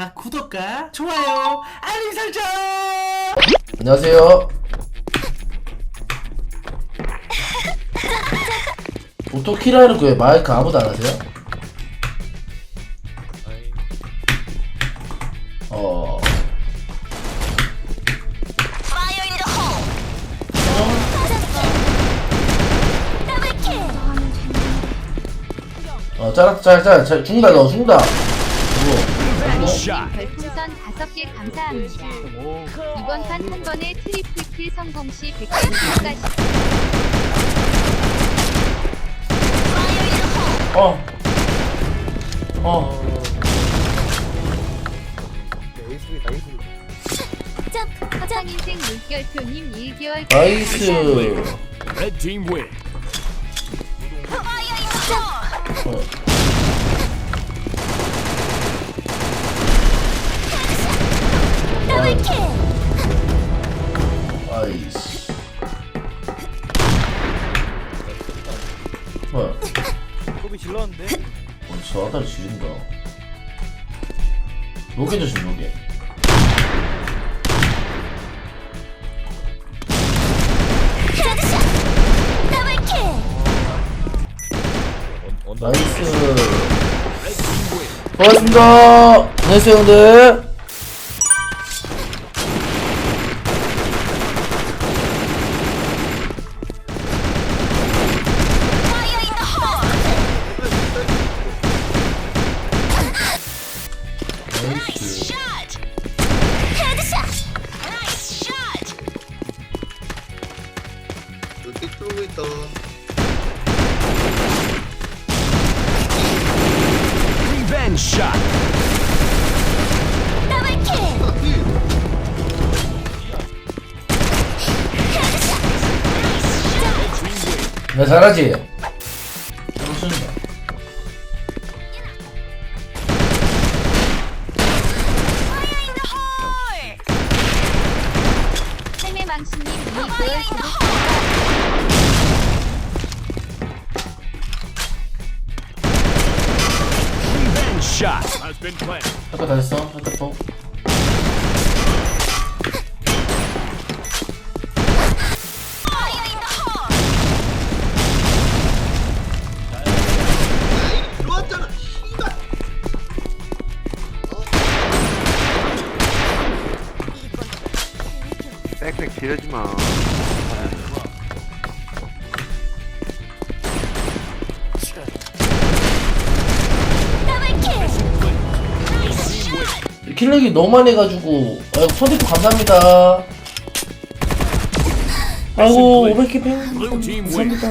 아 구독과 좋아요 알림 설정 안녕하세요. 오토키라는 그 마이크 아무도 안 하세요? 어. Fire in the hole! Double kill! 어, 짜라, 짜라, 짜라, 짜라, 죽는다, 너 죽는다. 그리고, 별풍선 5개 감사합니다. 이번 판 한 번에 트리플 킬 성공 시 100점 추가시 Fire in the hole! 어. 어. 화상 인생 물결표님 1개월 나이스. The hole! 어. 저 아다리 지린다. 로게 조심, 로게. Double kill! 나이스. 고맙습니다. 안녕하세요, 형들. Shot. 아! Nice shot! 나 잘하지? in the hole! 삶의 망신님 the shot has been planted. 할거 다 했어? 할거 또? 빽빽 지르지 마. 킬렉이 너무 많이 해가지고 아이고 선택도 감사합니다 아이고 500개 팽. 감사합니다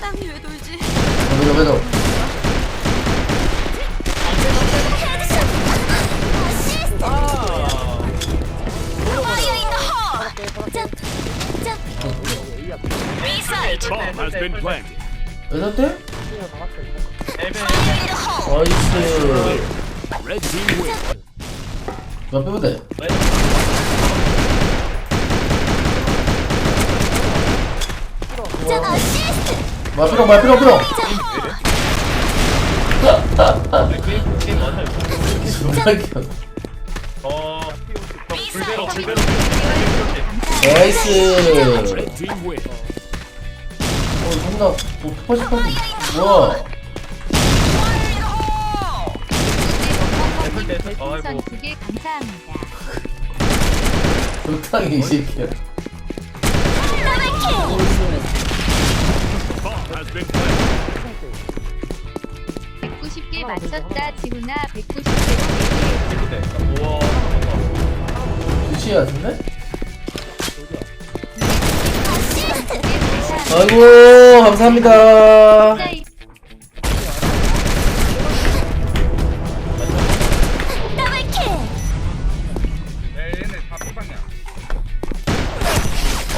땀이 왜 돌지? 왜도 왜도 헤드샷! 어시스트! 몇 빼면 돼? 점 어시스트! 마피롱 마피롱 피롱 리사이드! 나이스 Red team win. 어 존나 뭐 퍼시퍼 뭐야 별풍선 2개 감사합니다. 불쌍해 이 새끼야 Double kill! Bomb has been planted. 190개 맞췄다 지훈아 190개로 유치 같은데? 아이고 감사합니다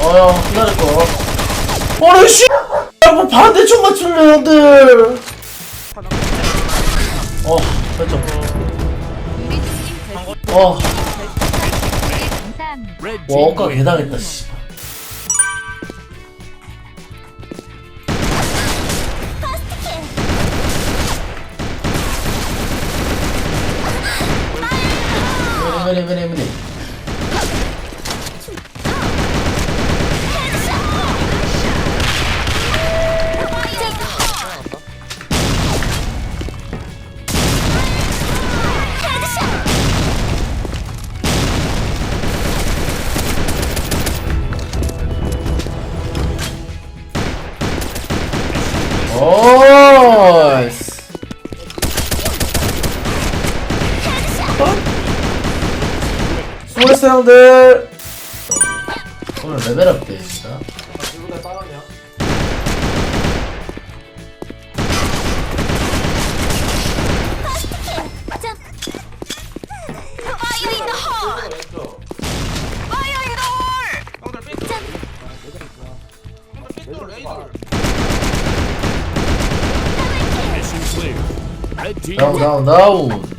어여 기다릴 거. 어라 씨. 뭐 반대쪽 맞출래 형들. 어 됐죠. 어. 와 억까 개당했다 씨. 그래 그래 형들. 오늘 레벨업 데이입니다. Fire in the hole! Fire in the hole! Mission clear. Red team 다운. 다운, 다운.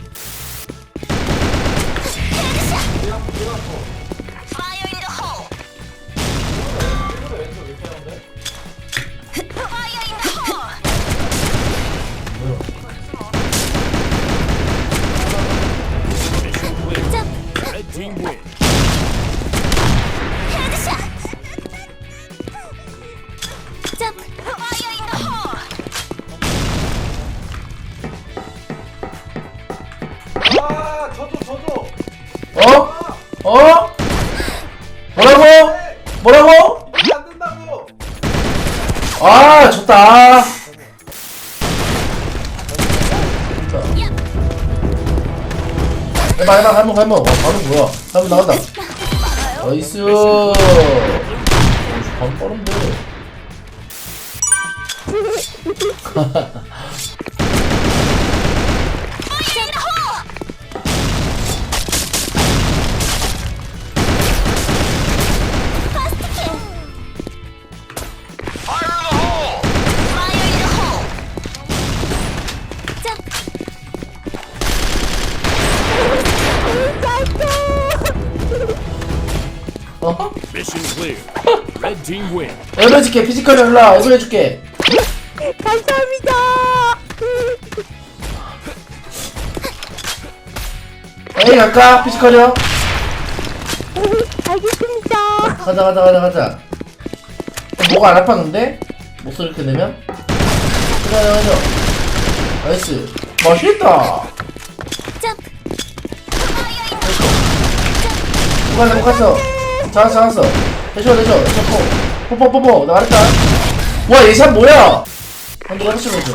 뭐라고? 아, 좋다. 해봐, 해봐, 할머, 할머. 와, 바로 뭐야? 할머 나간다. 나이스. 바로 빠른데. 어? Mission clear. Red team wins. 에버 해줄게, 피지컬이 올라. 에버 해줄게. 감사합니다. 에이, 갈까? 피지컬이요? 알겠습니다. 가자, 가자, 가자, 가자. 어, 뭐가 안 아팠는데? 목소리 이렇게 내면? 가자, 가자. 나이스. Fire in the hole! 누가 잘못 갔어? 잘했어, 잘했어. 대쇼, 대쇼, 대쇼, 포. 포, 나 말했다. 와, 예샷 뭐야? 한 누가 대쇼, 대쇼.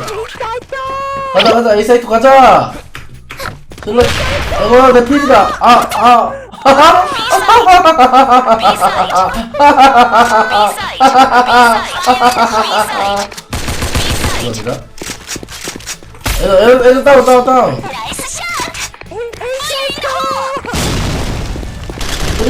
가자, 가자, A 사이트 가자. 들러, 이거 내 필이다. 아, 아. 감사합니다. 애들, 애들, 애들 다운, 다운, 다운.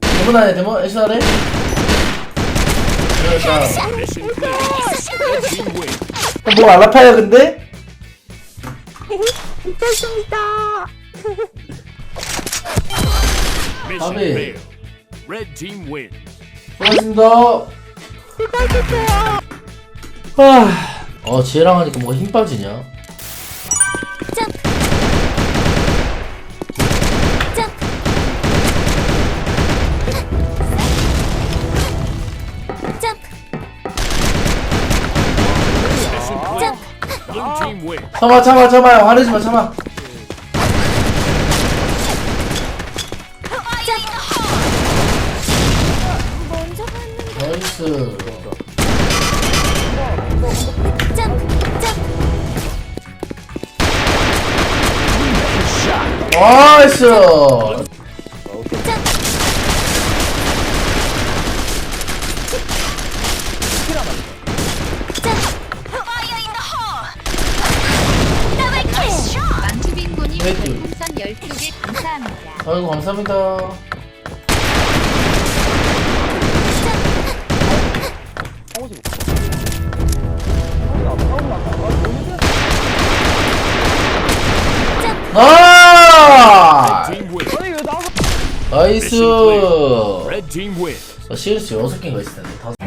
데몬 안에 데몬? 애쉬나래? 그러니까. Mission clear. Red team wins. 뭐안 아파요, 근데? Mission Abi. failed. Red team wins. 수고하셨습니다. 아, 어, 쟤랑 하니까 뭔가 힘 빠지냐? 참아, 참아, 참아. 화내지 마, 참아. 나이스. 나이스. 아이고, 감사합니다. wins. 나이스. 어, CS 6개인가 있을 텐데.